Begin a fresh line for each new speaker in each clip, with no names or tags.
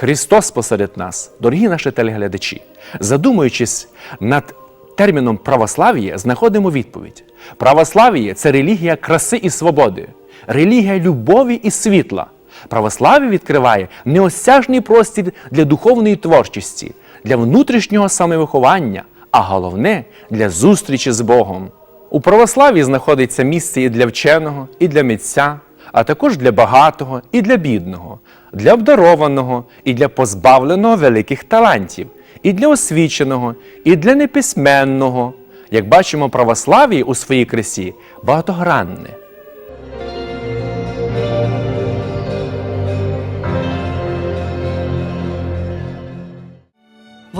Христос посеред нас, дорогі наші телеглядачі, задумуючись над терміном православ'я, знаходимо відповідь. Православ'я це релігія краси і свободи, релігія любові і світла. Православ'я відкриває неосяжний простір для духовної творчості, для внутрішнього самовиховання, а головне для зустрічі з Богом. У православ'ї знаходиться місце і для вченого, і для митця, а також для багатого і для бідного, для обдарованого і для позбавленого великих талантів, і для освіченого, і для неписьменного. Як бачимо, православ'я у своїй красі багатогранне.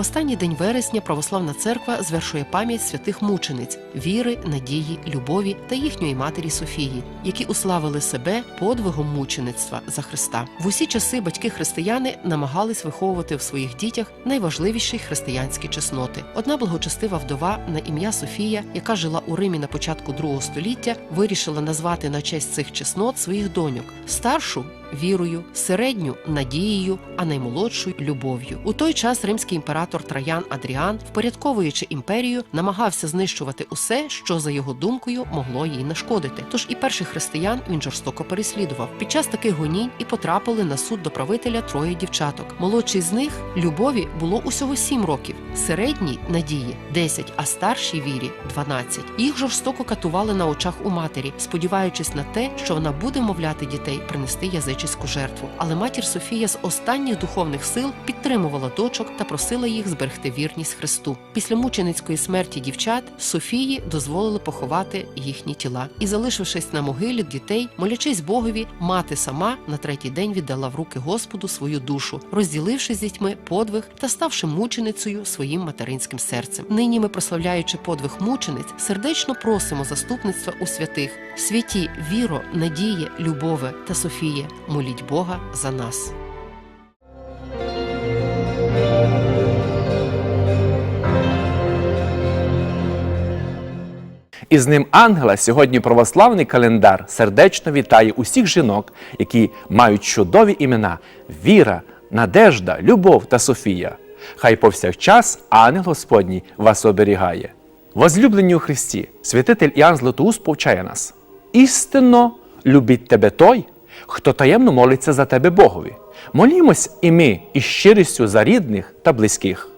В останній день вересня православна церква звершує пам'ять святих мучениць віри, надії, любові та їхньої матері Софії, які уславили себе подвигом мучеництва за Христа. В усі часи батьки-християни намагались виховувати в своїх дітях найважливіші християнські чесноти. Одна благочестива вдова на ім'я Софія, яка жила у Римі на початку другого століття, вирішила назвати на честь цих чеснот своїх доньок старшу вірою, середню надією, а наймолодшу любов'ю. У той час римський імператор Траян Адріан, впорядковуючи імперію, намагався знищувати усе, що за його думкою могло їй нашкодити. Тож і перших християн він жорстоко переслідував. Під час таких гонінь і потрапили на суд до правителя троє дівчаток. Молодший з них любові було усього сім років, середній надії 10, а старшій вірі 12. Їх жорстоко катували на очах у матері, сподіваючись на те, що вона буде мовляти дітей принести язичську жертву. Але матір Софія з останніх духовних сил підтримувала дочок та просила їх зберегти вірність Христу. Після мученицької смерті дівчат Софії дозволили поховати їхні тіла. І, залишившись на могилі дітей, молячись Богові, мати сама на третій день віддала в руки Господу свою душу, розділивши з дітьми подвиг та ставши мученицею своїм материнським серцем. Нині ми, прославляючи подвиг мучениць, сердечно просимо заступництва у святих. Святі віро, надії, любове та Софіє, моліть Бога за нас.
І з ним ангела сьогодні православний календар сердечно вітає усіх жінок, які мають чудові імена Віра, Надежда, Любов та Софія. Хай повсякчас ангел Господній вас оберігає. Возлюблені у Христі, святитель Іоанн Златоуст повчає нас. Істинно любить тебе той, хто таємно молиться за тебе Богові. Молімось і ми із щирістю за рідних та близьких.